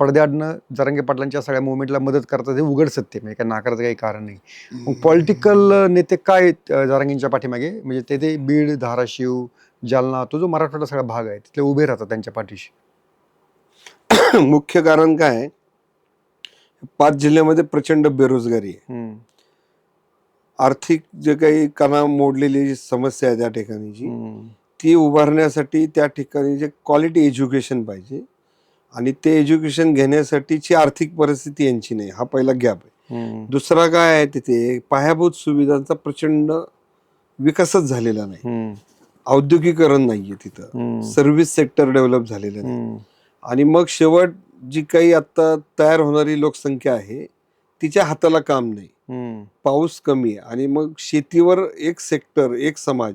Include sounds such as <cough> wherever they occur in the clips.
पडद्याआडनं जरांगे पाटलांच्या सगळ्या मुवमेंटला मदत करतात हे उघड सत्य. म्हणजे काय नाकारायचं काही कारण नाही. मग पॉलिटिकल नेते काय जरांगींच्या पाठीमागे? म्हणजे ते ते बीड धाराशिव जालना तो जो मराठवाडा सगळा भाग आहे तिथले उभे राहतात त्यांच्या पाठीशी. <coughs> मुख्य कारण काय? पाच जिल्ह्यामध्ये प्रचंड बेरोजगारी आहे. आर्थिक जे काही कणा मोडलेली जी समस्या आहे त्या ठिकाणीची ती उभारण्यासाठी त्या ठिकाणी जे क्वालिटी एज्युकेशन पाहिजे आणि ते एज्युकेशन घेण्यासाठीची आर्थिक परिस्थिती यांची नाही. हा पहिला गॅप आहे. दुसरा काय आहे तिथे? पायाभूत सुविधांचा प्रचंड विकासच झालेला नाही. औद्योगिकरण नाहीये तिथं. सर्व्हिस सेक्टर डेव्हलप झालेलं नाही. आणि मग शेवट जी काही आता तयार होणारी लोकसंख्या आहे तिच्या हाताला काम नाही. पाऊस कमी आहे. आणि मग शेतीवर एक सेक्टर एक समाज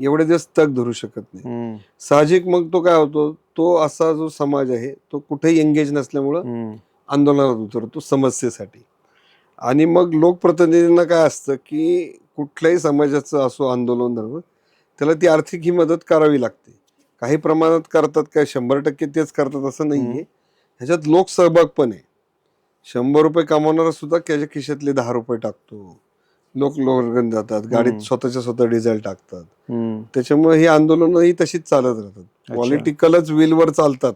एवढे दिवस तग धरू शकत नाही. साहजिक मग तो काय होतो तो असा जो समाज आहे तो कुठेही एंगेज नसल्यामुळं आंदोलनात उतरतो समस्येसाठी. आणि मग लोकप्रतिनिधींना काय असतं की कुठल्याही समाजाचं असो आंदोलन धर्म त्याला ती आर्थिक ही मदत करावी लागते. काही प्रमाणात करतात काय शंभर टक्के तेच करतात असं नाहीये. ह्याच्यात लोकसहभाग पण आहे. शंभर रुपये कमावणारा सुद्धा त्याच्या खिशातले दहा रुपये टाकतो. लोक लोकगण जातात गाडीत. स्वतःच्या स्वतः डिझेल टाकतात. त्याच्यामुळे ही आंदोलनं ही तशीच चालत राहतात. पॉलिटिकलच व्हीलवर चालतात.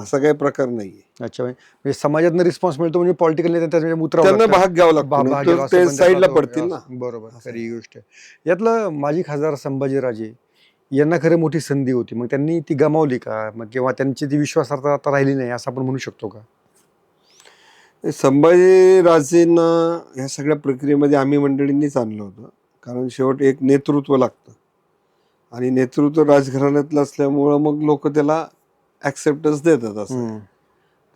असा काही प्रकार नाहीये. अच्छा म्हणजे समाजातनं रिस्पॉन्स मिळतो म्हणजे पॉलिटिकल उतरावं त्यांना. भाग घ्यावा लागतो. ते साईडला पडतील ना. बरोबर. खरी गोष्ट. आहे यातलं माजी खासदार संभाजीराजे यांना खरं मोठी संधी होती. मग त्यांनी ती गमावली का? मग किंवा त्यांची ती विश्वासार्हता आता राहिली नाही असं आपण म्हणू शकतो का? संभाजीराजेंना ह्या सगळ्या प्रक्रियेमध्ये आम्ही मंडळींनीच आणलं होतं. कारण शेवट एक नेतृत्व लागतं. आणि नेतृत्व राजघराण्यातलं असल्यामुळं मग लोक त्याला ऍक्सेप्टन्स देतात असं.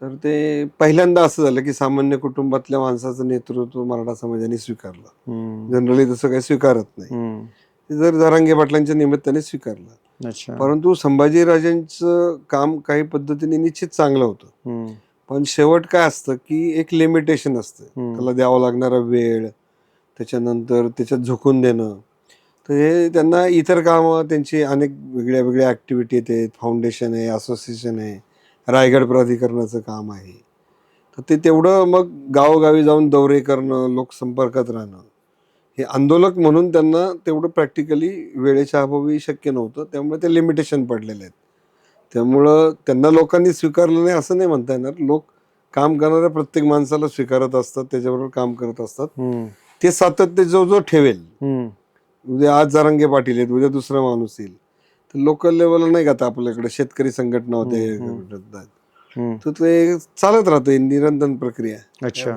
तर ते पहिल्यांदा असं झालं की सामान्य कुटुंबातल्या माणसाचं नेतृत्व मराठा समाजाने स्वीकारलं. जनरली तसं काही स्वीकारत नाही. ते जर जरांगे पाटलांच्या निमित्ताने स्वीकारलं. परंतु संभाजीराजांचं काम काही पद्धतीने निश्चित चांगलं होतं. पण शेवट काय असतं की एक लिमिटेशन असतं. त्याला द्यावा लागणारा वेळ त्याच्यानंतर त्याच्यात झुकून देणं. तर हे त्यांना इतर कामं त्यांची अनेक वेगळ्या वेगळ्या ॲक्टिव्हिटी आहेत. फाउंडेशन आहे असोसिएशन आहे. रायगड प्राधिकरणाचं काम आहे. तर ते तेवढं मग गावोगावी जाऊन दौरे करणं लोकसंपर्कात राहणं. हे आंदोलक म्हणून त्यांना तेवढं प्रॅक्टिकली वेळेच्या अभावी शक्य नव्हतं. त्यामुळे ते लिमिटेशन पडलेले आहेत. त्यामुळं त्यांना लोकांनी स्वीकारलं नाही असं नाही म्हणता येणार. लोक काम करणाऱ्या प्रत्येक माणसाला स्वीकारत असतात त्याच्याबरोबर काम करत असतात. ते सातत्य जो जो ठेवेल उद्या आज जरांगे पाटील आहेत उद्या दुसरा माणूस येईल. तर लोकल लेवलला नाही का आता आपल्याकडे शेतकरी संघटना होते. तर ते चालत राहते निरंतर प्रक्रिया. अच्छा.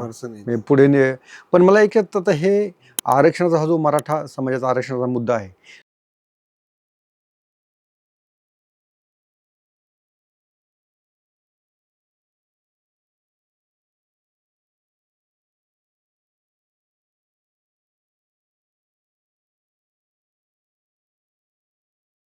पुढे पण मला एक आता हे आरक्षणाचा हा जो मराठा समाजाचा आरक्षणाचा मुद्दा आहे